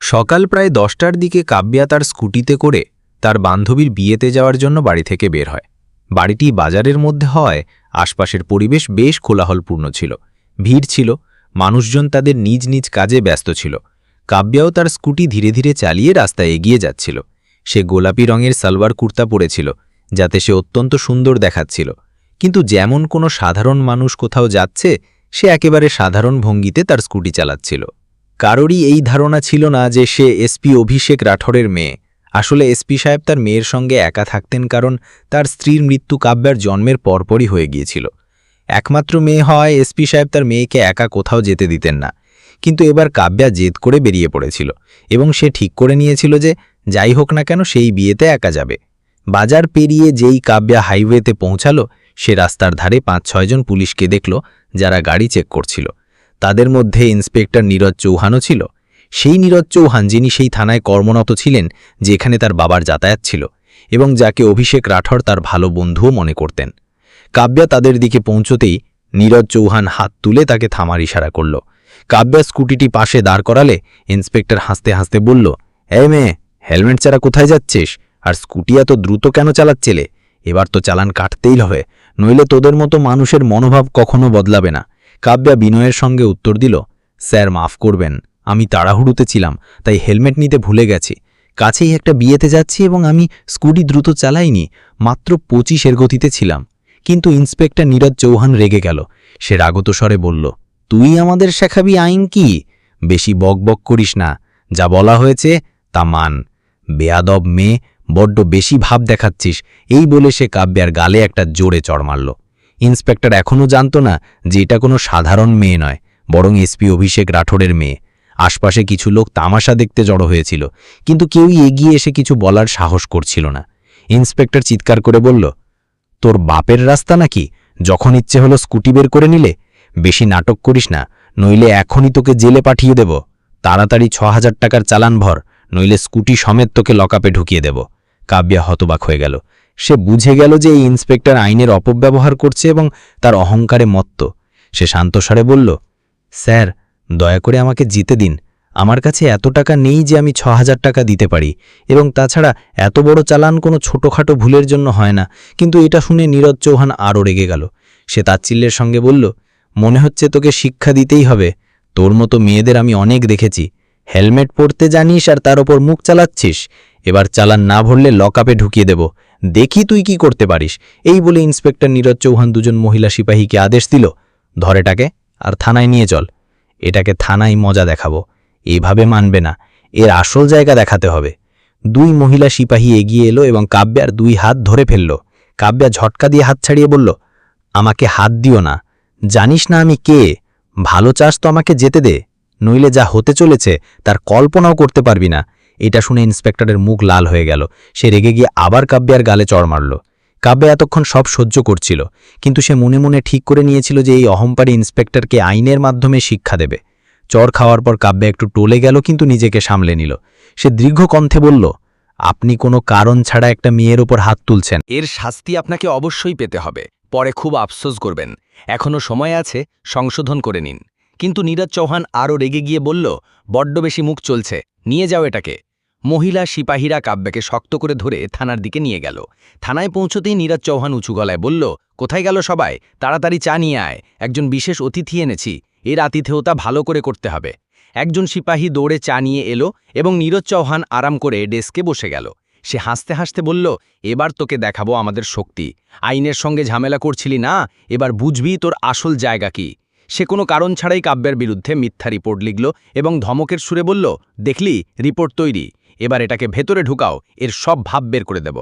সকাল প্রায় দশটার দিকে কাব্যা তার স্কুটিতে করে তার বান্ধবীর বিয়েতে যাওয়ার জন্য বাড়ি থেকে বের হয়। বাড়িটি বাজারের মধ্যে হয় আশপাশের পরিবেশ বেশ কোলাহলপূর্ণ ছিল। ভিড় ছিল, মানুষজন তাদের নিজ নিজ কাজে ব্যস্ত ছিল। কাব্যাও তার স্কুটি ধীরে ধীরে চালিয়ে রাস্তায় এগিয়ে যাচ্ছিল। সে গোলাপি রঙের সালোয়ার কুর্তা পরেছিল, যাতে সে অত্যন্ত সুন্দর দেখাচ্ছিল। কিন্তু যেমন কোনো সাধারণ মানুষ কোথাও যাচ্ছে, সে একেবারে সাধারণ ভঙ্গিতে তার স্কুটি চালাচ্ছিল। কারোরই এই ধারণা ছিল না যে সে এসপি অভিষেক রাঠোরের মেয়ে। আসলে এসপি সাহেব তার মেয়ের সঙ্গে একা থাকতেন কারণ তার স্ত্রীর মৃত্যু কাব্যার জন্মের পরপরই হয়ে গিয়েছিল। একমাত্র মেয়ে হওয়ায় এসপি সাহেব তার মেয়েকে একা কোথাও যেতে দিতেন না। কিন্তু এবার কাব্যা জেদ করে বেরিয়ে পড়েছিল এবং সে ঠিক করে নিয়েছিল যে, যাই হোক না কেন সেই বিয়েতে একা যাবে। বাজার পেরিয়ে যেই কাব্যা হাইওয়েতে পৌঁছালো, সে রাস্তার ধারে পাঁচ ছয়জন পুলিশকে দেখল, যারা গাড়ি চেক করছিল। তাদের মধ্যে ইন্সপেক্টর নীরজ চৌহানও ছিল। সেই নীরজ চৌহান যিনি সেই থানায় কর্মরত ছিলেন, যেখানে তার বাবার যাতায়াত ছিল এবং যাকে অভিষেক রাঠর তার ভালো বন্ধুও মনে করতেন। কাব্যা তাদের দিকে পৌঁছতেই নীরজ চৌহান হাত তুলে তাকে থামার ইশারা করল। কাব্যা স্কুটিটি পাশে দাঁড় করালে ইন্সপেক্টর হাসতে হাসতে বলল এ মেয়ে, হেলমেট ছাড়া কোথায় যাচ্ছিস? আর স্কুটি এত দ্রুত কেন চালাচ্ছিলে? এবার তো চালান কাটতেই হবে, নইলে তোদের মতো মানুষের মনোভাব কখনো বদলাবে না। কাব্যা বিনয়ের সঙ্গে উত্তর দিল, স্যার, মাফ করবেন, আমি তাড়াহুড়োতে ছিলাম, তাই হেলমেট নিতে ভুলে গেছি। কাছেই একটা বিয়েতে যাচ্ছি এবং আমি স্কুটি দ্রুত চালাইনি, মাত্র পঁচিশের গতিতে ছিলাম। কিন্তু ইন্সপেক্টর নীরজ চৌহান রেগে গেল। সে রাগত স্বরে বলল, তুই আমাদের শেখাবি আইন কি? বেশি বকবক করিস না, যা বলা হয়েছে তা মান। বেয়াদব মেয়ে, বড্ড বেশি ভাব দেখাচ্ছিস। এই বলে সে কাব্যার গালে একটা জোরে চড় মারল। ইন্সপেক্টর এখনও জানত না যে এটা কোনো সাধারণ মেয়ে নয়, বরং এসপি অভিষেক রাঠোরের মেয়ে। আশপাশে কিছু লোক তামাশা দেখতে জড়ো হয়েছিল, কিন্তু কেউই এগিয়ে এসে কিছু বলার সাহস করছিল না। ইন্সপেক্টর চিৎকার করে বলল, তোর বাপের রাস্তা নাকি? যখন ইচ্ছে হলো স্কুটি বের করে নিলে? বেশি নাটক করিস না, নইলে এখনই তোকে জেলে পাঠিয়ে দেব। তাড়াতাড়ি ছ হাজার টাকার চালান ভর, নইলে স্কুটি সমেত তোকে লকাপে ঢুকিয়ে দেব। কাব্যা হতবাক হয়ে গেল। সে বুঝে গেল যে এই ইন্সপেক্টর আইনের অপব্যবহার করছে এবং তার অহংকারে মত্ত। সে শান্তস্বরে বলল, স্যার, দয়া করে আমাকে জিতে দিন। আমার কাছে এত টাকা নেই যে আমি ছ হাজার টাকা দিতে পারি। এবং তাছাড়া এত বড় চালান কোনো ছোটোখাটো ভুলের জন্য হয় না। কিন্তু এটা শুনে নীরজ চৌহান আরও রেগে গেল। সে তাচ্ছিল্যের সঙ্গে বলল, মনে হচ্ছে তোকে শিক্ষা দিতেই হবে। তোর মতো মেয়েদের আমি অনেক দেখেছি। হেলমেট পরতে জানিস আর তার ওপর মুখ চালাচ্ছিস। এবার চালান না ভরলে লকআপে ঢুকিয়ে দেব। দেখি তুই কি করতে পারিস। এই বলে ইন্সপেক্টর নীরজ চৌহান দুজন মহিলা সিপাহীকে আদেশ দিল ধরেটাকে আর থানায় নিয়ে চল। এটাকে থানায় মজা দেখাবো। এভাবে মানবে না। এর আসল জায়গা দেখাতে হবে। দুই মহিলা সিপাহী এগিয়ে এলো এবং কাব্যার দুই হাত ধরে ফেলল। কাব্যা ঝটকা দিয়ে হাত ছাড়িয়ে বলল, আমাকে হাত দিও না। জানিস না আমি কে? ভালো চাস তো আমাকে যেতে দে। নইলে যা হতে চলেছে, তার কল্পনাও করতে পারবি না। এটা শুনে ইন্সপেক্টরের মুখ লাল হয়ে গেল। সে রেগে গিয়ে আবার কাব্যার গালে চড় মারল। কাব্যা এতক্ষণ সব সহ্য করছিল, কিন্তু সে মনে মনে ঠিক করে নিয়েছিল যে এই অহংপারী ইন্সপেক্টরকে আইনের মাধ্যমে শিক্ষা দেবে। চর খাওয়ার পর কাব্যা একটু টলে গেল, কিন্তু নিজেকে সামলে নিল। সে দীর্ঘ কণ্ঠে বলল, আপনি কোনো কারণ ছাড়া একটা মেয়ের ওপর হাত তুলছেন। এর শাস্তি আপনাকে অবশ্যই পেতে হবে। পরে খুব আফসোস করবেন। এখনও সময় আছে, সংশোধন করে নিন। কিন্তু নীরজ চৌহান আরও রেগে গিয়ে বলল, বড্ড বেশি মুখ চলছে। নিয়ে যাও এটাকে। মহিলা সিপাহীরা কাব্যাকে শক্ত করে ধরে থানার দিকে নিয়ে গেল। থানায় পৌঁছতেই নীরজ চৌহান উঁচু গলায় বলল, কোথায় গেল সবাই? তাড়াতাড়ি চা নিয়ে আয়। একজন বিশেষ অতিথি এনেছি। এর আতিথেয়তা ভালো করে করতে হবে। একজন সিপাহী দৌড়ে চা নিয়ে এলো এবং নীরজ চৌহান আরাম করে ডেস্কে বসে গেল। সে হাসতে হাসতে বলল, এবার তোকে দেখাবো আমাদের শক্তি। আইনের সঙ্গে ঝামেলা করছিলি না? এবার বুঝবি তোর আসল জায়গা কি? সে কোনো কারণ ছাড়াই কাব্যের বিরুদ্ধে মিথ্যা রিপোর্ট লিখল এবং ধমকের সুরে বলল, দেখলি, রিপোর্ট তৈরি। এবার এটাকে ভেতরে ঢুকাও, এর সব ভাব বের করে দেব।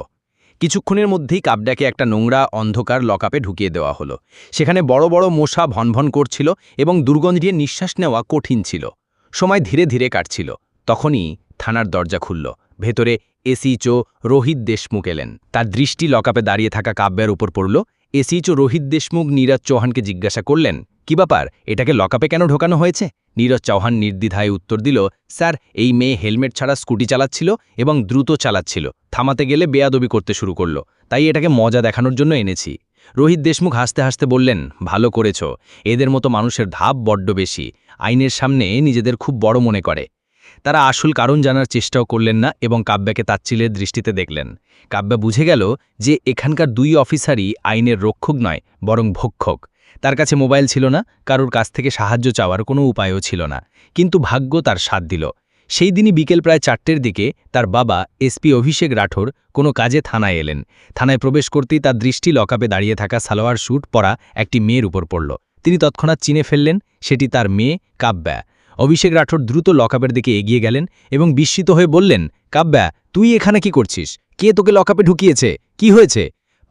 কিছুক্ষণের মধ্যেই কাবডাকে একটা নোংরা অন্ধকার লকআপে ঢুকিয়ে দেওয়া হলো। সেখানে বড় বড় মশা ভনভন করছিল এবং দুর্গন্ধ দিয়ে নিঃশ্বাস নেওয়া কঠিন ছিল। সময় ধীরে ধীরে কাটছিল। তখনই থানার দরজা খুলল। ভেতরে এসিচো রোহিত দেশমুখ এলেন। তার দৃষ্টি লকআপে দাঁড়িয়ে থাকা কাব্যের উপর পড়ল। এসিচো রোহিত দেশমুখ নীরাজ চৌহানকে জিজ্ঞাসা করলেন কি ব্যাপার? এটাকে লকআপে কেন ঢোকানো হয়েছে? নীরজ চৌহান নির্দ্বিধায় উত্তর দিল, স্যার, এই মেয়ে হেলমেট ছাড়া স্কুটি চালাচ্ছিল এবং দ্রুত চালাচ্ছিল। থামাতে গেলে বেয়াদবি করতে শুরু করল। তাই এটাকে মজা দেখানোর জন্য এনেছি। রোহিত দেশমুখ হাসতে হাসতে বললেন, ভালো করেছ। এদের মতো মানুষের ধাপ বড্ড বেশি। আইনের সামনে নিজেদের খুব বড় মনে করে। তারা আসল কারণ জানার চেষ্টাও করলেন না এবং কাব্যাকে তাচ্ছিলের দৃষ্টিতে দেখলেন। কাব্যা বুঝে গেল যে এখানকার দুই অফিসারই আইনের রক্ষক নয়, বরং ভক্ষক। তার কাছে মোবাইল ছিল না, কারোর কাছ থেকে সাহায্য চাওয়ার কোনো উপায়ও ছিল না। কিন্তু ভাগ্য তার সাথ দিল। সেই দিনই বিকেল প্রায় চারটের দিকে তার বাবা এসপি অভিষেক রাঠোর, কোনো কাজে থানায় এলেন। থানায় প্রবেশ করতেই তার দৃষ্টি লকাপে দাঁড়িয়ে থাকা সালোয়ার স্যুট পরা একটি মেয়ের উপর পড়ল। তিনি তৎক্ষণাৎ চিনে ফেললেন, সেটি তার মেয়ে, কাব্যা। অভিষেক রাঠোর দ্রুত লকআপের দিকে এগিয়ে গেলেন এবং বিস্মিত হয়ে বললেন, কাব্যা, তুই এখানে কি করছিস? কে তোকে লকআপে ঢুকিয়েছে? কি হয়েছে?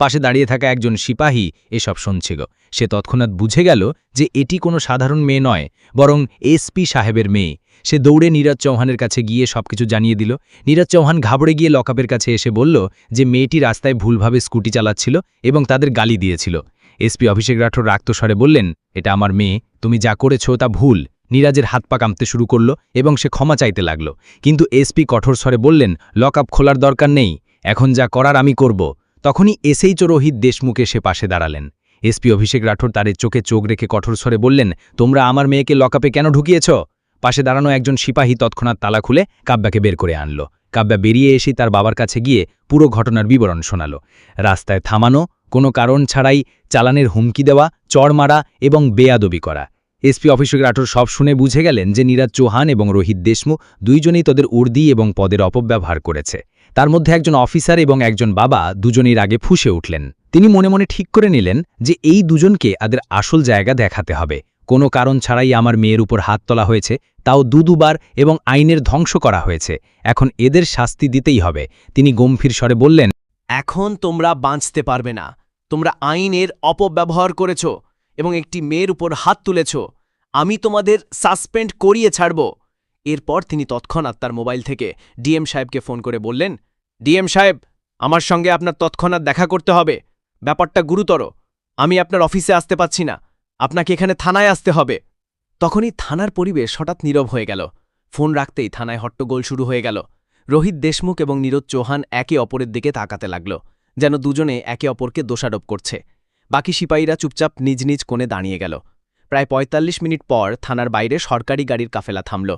পাশে দাঁড়িয়ে থাকা একজন সিপাহী এসব শুনছিল। সে তৎক্ষণাৎ বুঝে গেল যে এটি কোনো সাধারণ মেয়ে নয়, বরং এসপি সাহেবের মেয়ে। সে দৌড়ে নীরজ চৌহানের কাছে গিয়ে সবকিছু জানিয়ে দিল। নীরজ চৌহান ঘাবড়ে গিয়ে লকআপের কাছে এসে বলল যে মেয়েটি রাস্তায় ভুলভাবে স্কুটি চালাচ্ছিল এবং তাদের গালি দিয়েছিল। এসপি অভিষেক রাঠোর রাক্তস্বরে বললেন, এটা আমার মেয়ে, তুমি যা করেছ তা ভুল। নীরাজের হাত পা কামতে শুরু করল এবং সে ক্ষমা চাইতে লাগল। কিন্তু এসপি কঠোর স্বরে বললেন, লকআপ খোলার দরকার নেই, এখন যা করার আমি করব। তখনই এসএইচ রোহিত দেশমুখ এসে পাশে দাঁড়ালেন। এসপি অভিষেক রাঠোর তাদের চোখে চোখ রেখে কঠোর স্বরে বললেন, তোমরা আমার মেয়েকে লকআপে কেন ঢুকিয়েছ? পাশে দাঁড়ানো একজন সিপাহী তৎক্ষণাৎ তালা খুলে কাব্যাকে বের করে আনলো। কাব্যা বেরিয়ে এসে তার বাবার কাছে গিয়ে পুরো ঘটনার বিবরণ শোনাল। রাস্তায় থামানো, কোনো কারণ ছাড়াই চালানের হুমকি দেওয়া, চড় মারা এবং বেয়াদবি করা। এসপি অফিসক রাঠোর সব শুনে বুঝে গেলেন যে নীরাজ চৌহান এবং রোহিত দেশমুখ দুইজনেই তাদের উর্দি এবং পদের অপব্যবহার করেছে। তার মধ্যে একজন অফিসার এবং একজন বাবা দুজনের আগে ফুসে উঠলেন। তিনি মনে মনে ঠিক করে নিলেন যে এই দুজনকে আদের আসল জায়গা দেখাতে হবে। কোনো কারণ ছাড়াই আমার মেয়ের উপর হাত তোলা হয়েছে, তাও দু দুবার এবং আইনের ধ্বংস করা হয়েছে। এখন এদের শাস্তি দিতেই হবে। তিনি গম্ভীর স্বরে বললেন, এখন তোমরা বাঁচতে পারবে না। তোমরা আইনের অপব্যবহার করেছ এবং একটি মেয়ের উপর হাত তুলেছ। আমি তোমাদের সাসপেন্ড করিয়ে ছাড়ব। এরপর তিনি তৎক্ষণাৎ তার মোবাইল থেকে ডিএম সাহেবকে ফোন করে বললেন ডিএম সাহেব, আমার সঙ্গে আপনার তৎক্ষণাৎ দেখা করতে হবে। ব্যাপারটা গুরুতর। আমি আপনার অফিসে আসতে পাচ্ছি না। আপনাকে এখানে থানায় আসতে হবে। তখনই থানার পরিবেশ হঠাৎ নীরব হয়ে গেল। ফোন রাখতেই থানায় হট্টগোল শুরু হয়ে গেল। রোহিত দেশমুখ এবং নীরজ চৌহান একে অপরের দিকে তাকাতে লাগল, যেন দুজনে একে অপরকে দোষারোপ করছে। বাকি সিপাহীরা চুপচাপ নিজ নিজ কোণে দাঁড়িয়ে গেল। প্রায় ৪৫ মিনিট পর থানার বাইরে সরকারি গাড়ির কাফেলা থামল।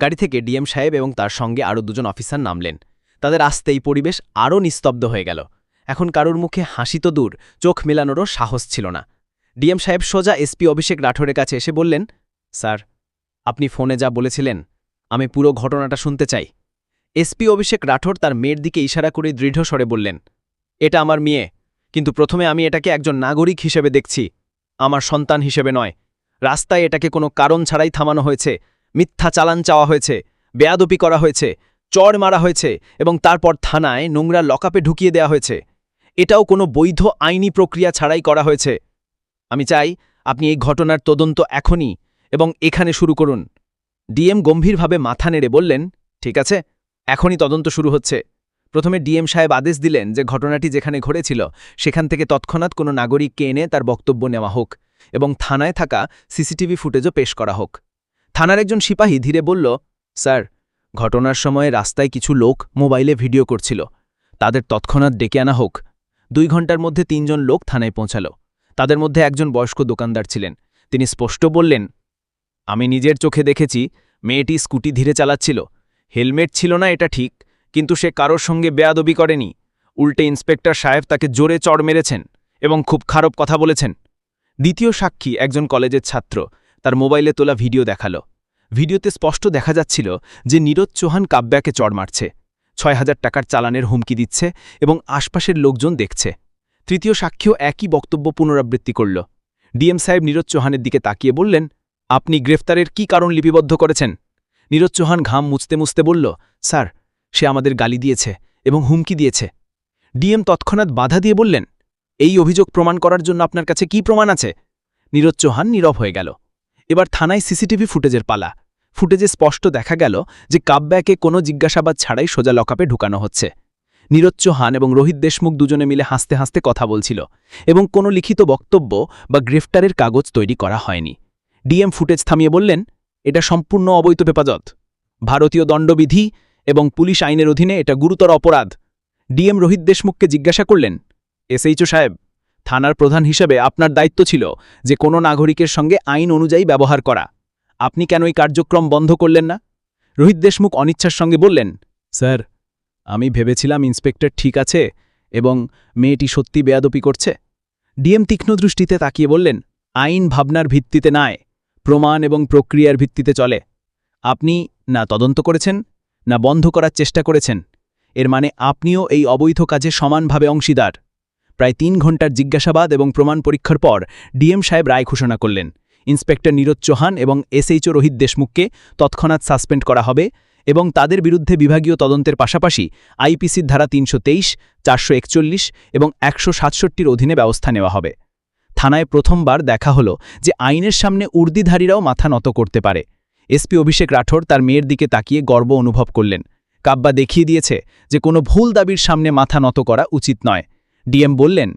গাড়ি থেকে ডিএম সাহেব এবং তার সঙ্গে আরও দুজন অফিসার নামলেন। তাদের আসতেই পরিবেশ আরও নিস্তব্ধ হয়ে গেল। এখন কারোর মুখে হাসি তো দূর, চোখ মেলানোরও সাহস ছিল না। ডিএম সাহেব সোজা এসপি অভিষেক রাঠোরের কাছে এসে বললেন, স্যার, আপনি ফোনে যা বলেছিলেন, আমি পুরো ঘটনাটা শুনতে চাই। এসপি অভিষেক রাঠোর তার মেয়ের দিকে ইশারা করে দৃঢ় স্বরে বললেন, এটা আমার মেয়ে, কিন্তু প্রথমে আমি এটাকে একজন নাগরিক হিসেবে দেখছি, আমার সন্তান হিসেবে নয়। রাস্তায় এটাকে কোনো কারণ ছাড়াই থামানো হয়েছে, মিথ্যা চালান চাওয়া হয়েছে, বেয়াদপি করা হয়েছে চড় মারা হয়েছে এবং তারপর থানায় নোংরা লকআপে ঢুকিয়ে দেয়া হয়েছে। এটাও কোনো বৈধ আইনি প্রক্রিয়া ছাড়াই করা হয়েছে। আমি চাই আপনি এই ঘটনার তদন্ত এখনই এবং এখানে শুরু করুন। ডিএম গম্ভীরভাবে মাথা নেড়ে বললেন, ঠিক আছে, এখনই তদন্ত শুরু হচ্ছে। প্রথমে ডিএম সাহেব আদেশ দিলেন যে ঘটনাটি যেখানে ঘটেছিল, সেখান থেকে তৎক্ষণাৎ কোনো নাগরিককে এনে তার বক্তব্য নেওয়া হোক এবং থানায় থাকা সিসিটিভি ফুটেজও পেশ করা হোক। থানার একজন সিপাহী ধীরে বলল, স্যার ঘটনার সময় রাস্তায় কিছু লোক মোবাইলে ভিডিও করছিল। তাদের তৎক্ষণাৎ ডেকে আনা হোক। দুই ঘণ্টার মধ্যে তিনজন লোক থানায় পৌঁছাল। তাদের মধ্যে একজন বয়স্ক দোকানদার ছিলেন। তিনি স্পষ্ট বললেন, আমি নিজের চোখে দেখেছি, মেয়েটি স্কুটি ধীরে চালাচ্ছিল। হেলমেট ছিল না, এটা ঠিক, কিন্তু সে কারোর সঙ্গে বেয়াদবি করেনি। উল্টে ইন্সপেক্টর সাহেব তাকে জোরে চড় মেরেছেন এবং খুব খারাপ কথা বলেছেন। দ্বিতীয় সাক্ষী একজন কলেজের ছাত্র, তার মোবাইলে তোলা ভিডিও দেখাল। ভিডিওতে স্পষ্ট দেখা যাচ্ছিল যে নীরজ চৌহান কাব্যাকে চড় মারছে, ছয় হাজার টাকার চালানের হুমকি দিচ্ছে এবং আশপাশের লোকজন দেখছে। তৃতীয় সাক্ষীও একই বক্তব্য পুনরাবৃত্তি করল। ডিএম সাহেব নীরজ চৌহানের দিকে তাকিয়ে বললেন, আপনি গ্রেফতারের কি কারণ লিপিবদ্ধ করেছেন? নীরজ চৌহান ঘাম মুছতে মুছতে বলল, স্যার, সে আমাদের গালি দিয়েছে এবং হুমকি দিয়েছে। ডিএম তৎক্ষণাৎ বাধা দিয়ে বললেন, এই অভিযোগ প্রমাণ করার জন্য আপনার কাছে কি প্রমাণ আছে? নীরজ চৌহান নীরব হয়ে গেল। এবার থানায় সিসিটিভি ফুটেজের পালা। ফুটেজে স্পষ্ট দেখা গেল যে কাব্যাকে কোনো জিজ্ঞাসাবাদ ছাড়াই সোজা লকআপে ঢুকানো হচ্ছে। নীরজ চৌহান এবং রোহিত দেশমুখ দুজনে মিলে হাসতে হাসতে কথা বলছিল এবং কোনো লিখিত বক্তব্য বা গ্রেফতারের কাগজ তৈরি করা হয়নি। ডিএম ফুটেজ থামিয়ে বললেন, এটা সম্পূর্ণ অবৈধ পেপাজত। ভারতীয় দণ্ডবিধি এবং পুলিশ আইনের অধীনে এটা গুরুতর অপরাধ। ডিএম রোহিত দেশমুখকে জিজ্ঞাসা করলেন, এসএইচও সাহেব থানার প্রধান হিসেবে আপনার দায়িত্ব ছিল যে কোনো নাগরিকের সঙ্গে আইন অনুযায়ী ব্যবহার করা। আপনি কেন এই কার্যক্রম বন্ধ করলেন না? রোহিত দেশমুখ অনিচ্ছার সঙ্গে বললেন, স্যার, আমি ভেবেছিলাম ইন্সপেক্টর ঠিক আছে এবং মেয়েটি সত্যি বেয়াদপি করছে। ডিএম তীক্ষ্ণ দৃষ্টিতে তাকিয়ে বললেন, আইন ভাবনার ভিত্তিতে নয়, প্রমাণ এবং প্রক্রিয়ার ভিত্তিতে চলে। আপনি না তদন্ত করেছেন, না বন্ধ করার চেষ্টা করেছেন। এর মানে আপনিও এই অবৈধ কাজে সমানভাবে অংশীদার। প্রায় তিন ঘণ্টার জিজ্ঞাসাবাদ এবং প্রমাণ পরীক্ষার পর ডিএম সাহেব রায় ঘোষণা করলেন। ইন্সপেক্টর নীরজ চৌহান এবং এসএইচও রোহিত দেশমুখকে তৎক্ষণাৎ সাসপেন্ড করা হবে এবং তাদের বিরুদ্ধে বিভাগীয় তদন্তের পাশাপাশি আইপিসির ধারা তিনশো তেইশ, চারশো একচল্লিশ এবং একশো সাতষট্টির অধীনে ব্যবস্থা নেওয়া হবে। থানায় প্রথমবার দেখা হলো যে আইনের সামনে উর্দিধারীরাও মাথা নত করতে পারে। এসপি অভিষেক রাঠোর তার মেয়ের দিকে তাকিয়ে গর্ব অনুভব করলেন। কাব্বা দেখিয়ে দিয়েছে যে কোনো ভুল দাবির সামনে মাথা নত করা উচিত নয়। ডিএম বললেন,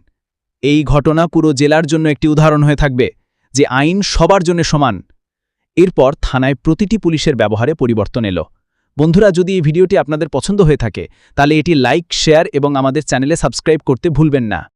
এই ঘটনা পুরো জেলার জন্য একটি উদাহরণ হয়ে থাকবে, যে আইন সবার জন্য সমান। এরপর থানায় প্রতিটি পুলিশের ব্যবহারে পরিবর্তন এলো। বন্ধুরা, যদি এই ভিডিওটি আপনাদের পছন্দ হয়ে থাকে, তাহলে এটি লাইক, শেয়ার এবং আমাদের চ্যানেলে সাবস্ক্রাইব করতে ভুলবেন না।